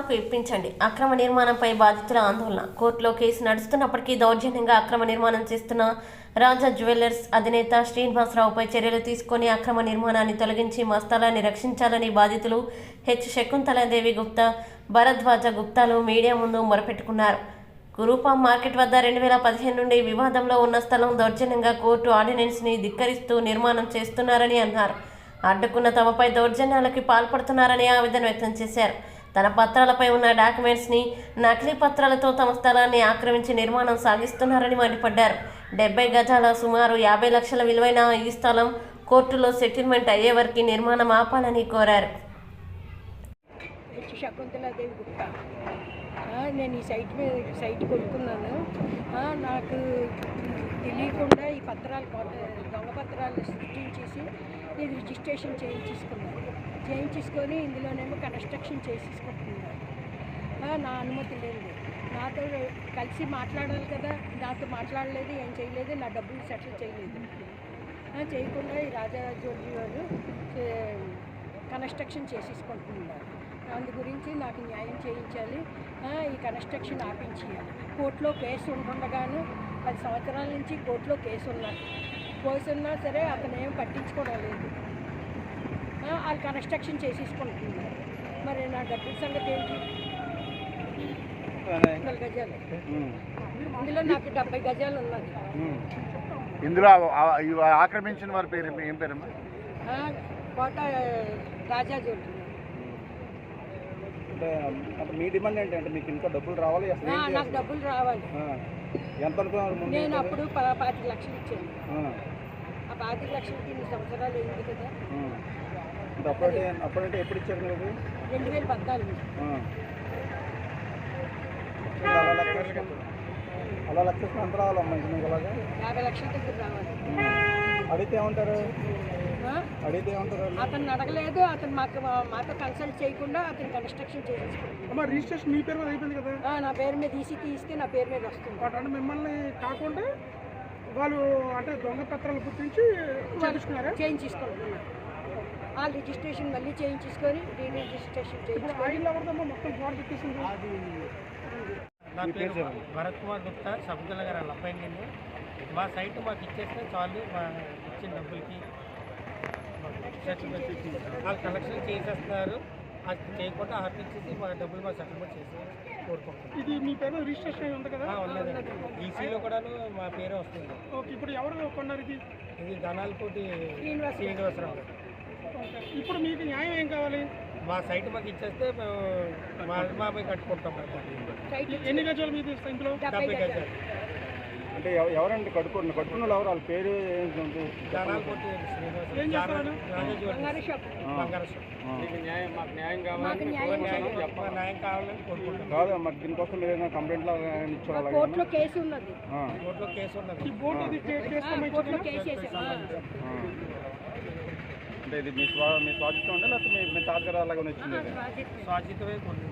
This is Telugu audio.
మాకు ఇప్పించండి. అక్రమ నిర్మాణంపై బాధితుల ఆందోళన. కోర్టులో కేసు నడుస్తున్నప్పటికీ దౌర్జన్యంగా అక్రమ నిర్మాణం చేస్తున్న రాజా జ్యువెలర్స్ అధినేత శ్రీనివాసరావుపై చర్యలు తీసుకొని అక్రమ నిర్మాణాన్ని తొలగించి మా స్థలాన్ని రక్షించాలని బాధితులు హెచ్. శకుంతలాదేవి గుప్తా భరద్వాజ గుప్తాలు మీడియా ముందు మొరపెట్టుకున్నారు. గురూపా మార్కెట్ వద్ద రెండు వేల పదిహేను నుండి వివాదంలో ఉన్న స్థలం దౌర్జన్యంగా కోర్టు ఆర్డినెన్స్ని ధిక్కరిస్తూ నిర్మాణం చేస్తున్నారని అన్నారు. అడ్డుకున్న తమపై దౌర్జన్యాలకి పాల్పడుతున్నారని ఆవేదన వ్యక్తం చేశారు. తన పత్రాలపై ఉన్న డాక్యుమెంట్స్ని నకిలీ పత్రాలతో తమ స్థలాన్ని ఆక్రమించి నిర్మాణం సాగిస్తున్నారని మండిపడ్డారు. డెబ్బై గజాల సుమారు యాభై లక్షల విలువైన ఈ స్థలం కోర్టులో సెటిల్మెంట్ అయ్యే వరకు నిర్మాణం ఆపాలని కోరారు. శకుంతలాదేవి గుప్తా నేను ఈ సైట్ మీద సైట్ కొనుక్కున్నాను. నాకు తెలియకుండా ఈ పత్రాలు దొంగ పత్రాలు సృష్టించేసి నేను రిజిస్ట్రేషన్ చేయించేసుకున్నాను. చేయించుకొని ఇందులోనేమో కన్స్ట్రక్షన్ చేసేసుకుంటున్నారు. నా అనుమతి లేదు. నాతో కలిసి మాట్లాడాలి కదా. నాతో మాట్లాడలేదు ఏం చేయలేదు నా డబ్బులు సెటిల్ చేయలేదు. చేయకుండా ఈ రాజా జ్యువెలరీ వాళ్ళు కన్స్ట్రక్షన్ చేసేసుకుంటున్నారు. అందు గురించి నాకు న్యాయం చేయించాలి. ఈ కన్స్ట్రక్షన్ ఆపించేయాలి. కోర్టులో కేసు ఉంటుండగాను పది సంవత్సరాల నుంచి కోర్టులో కేసు ఉన్నారు కేసు ఉన్నా సరే అతను ఏం పట్టించుకోవడం లేదు. వాళ్ళు కన్స్ట్రక్షన్ చేసేసుకుంటున్నారు మరి నా డబ్బుల సంగతి ఏంటి? వందల గజాలు. ఇందులో నాకు డెబ్బై గజాలు ఉన్నది. ఇందులో ఆక్రమించిన వారి పేరు ఏం పేరమ్మా? కోట రాజా అంటే మీ డిమాండ్ ఏంటి అంటే మీకు ఇంకా డబ్బులు రావాలి ఏంటి నాకు డబ్బులు రావాలి. ఎంత అనుకున్నారు ముందు నేను అప్పుడు పాతిక లక్షలు ఇచ్చాను. ఆ, పాతిక లక్షలకి ఇన్ని సంవత్సరాలు అయింది కదా. అప్పుడంటే అప్పుడంటే ఎప్పుడు ఇచ్చారు మీరు? రెండు వేల పద్నాలుగు అలా వేసుకుని ఎంత రావాలమ్మా ఇంక మీకు అలాగా? యాభై లక్షల దగ్గర రావాలి. అడిగితే ఏమంటారు? అడిగితే ఏమంటారు? అతను అడగలేదు అతను మాకు మాతో కన్సల్ట్ చేయకుండా అతను కన్స్ట్రక్షన్ అమ్మ రిజిస్ట్రేషన్ మీ పేరు మీద అయిపోయింది కదా? నా పేరు మీద ఈసీ తీస్తే నా పేరు మీద వస్తుంది. అంటే మిమ్మల్ని కాకుండా వాళ్ళు అంటే దొంగ పత్రాలు గుర్తించి చేయించుకున్నారా? చేయించేసుకుంటున్నారు. ఆ రిజిస్ట్రేషన్ మళ్ళీ చేయించేసుకొని రీ రిజిస్ట్రేషన్ చేయించుకొని నా పేరు భరత్ కుమార్ గుప్తా శబ్దుల గారు వాళ్ళ అబ్బాయి నేను మా సైట్ మాకు ఇచ్చేస్తే చాలు మా ఇచ్చిన డబ్బులకి వాళ్ళు కలెక్షన్ చేసేస్తున్నారు. అది చేయకుండా ఆపించేసి మా డబ్బులు మా సెటిల్మెంట్ చేసి కోరుకుంటున్నాం. ఇది మీ పేరు రిజిస్ట్రేషన్ అయి ఉంది కదా? ఉన్నదండి ఈసీలో కూడాను మా పేరే వస్తుంది. ఓకే ఇప్పుడు ఎవరు కొన్నారు ఇది? ఇది శ్రీనివాస శ్రీనివాసరావు. ఇప్పుడు మీకు న్యాయం ఏం కావాలి? మా సైట్ మాకు ఇచ్చేస్తే మేము మా మాపై కట్టుకుంటాం ఎన్ని గజాలు మీది ఇందులో డెబ్బై డెబ్బై గజాలు. అంటే ఎవ- ఎవరండి కట్టుకున్న కట్టుకున్న వాళ్ళు ఎవరు? వాళ్ళ పేరు ఏంటి కాదు మరి దీనికోసం మీరు ఏదైనా కంప్లైంట్లో ఇచ్చారు? కోర్టులో కేసు ఉన్నది. కోర్టులో కేసు కోర్టులో కేసు. అంటే ఇది మీ స్వా మీ స్వాధిత్వం ఉందా లేకపోతే మీ మీ తాతగారు అలాగే వచ్చింది ఇది? బాధ్యత స్వాజితమే కొన్ని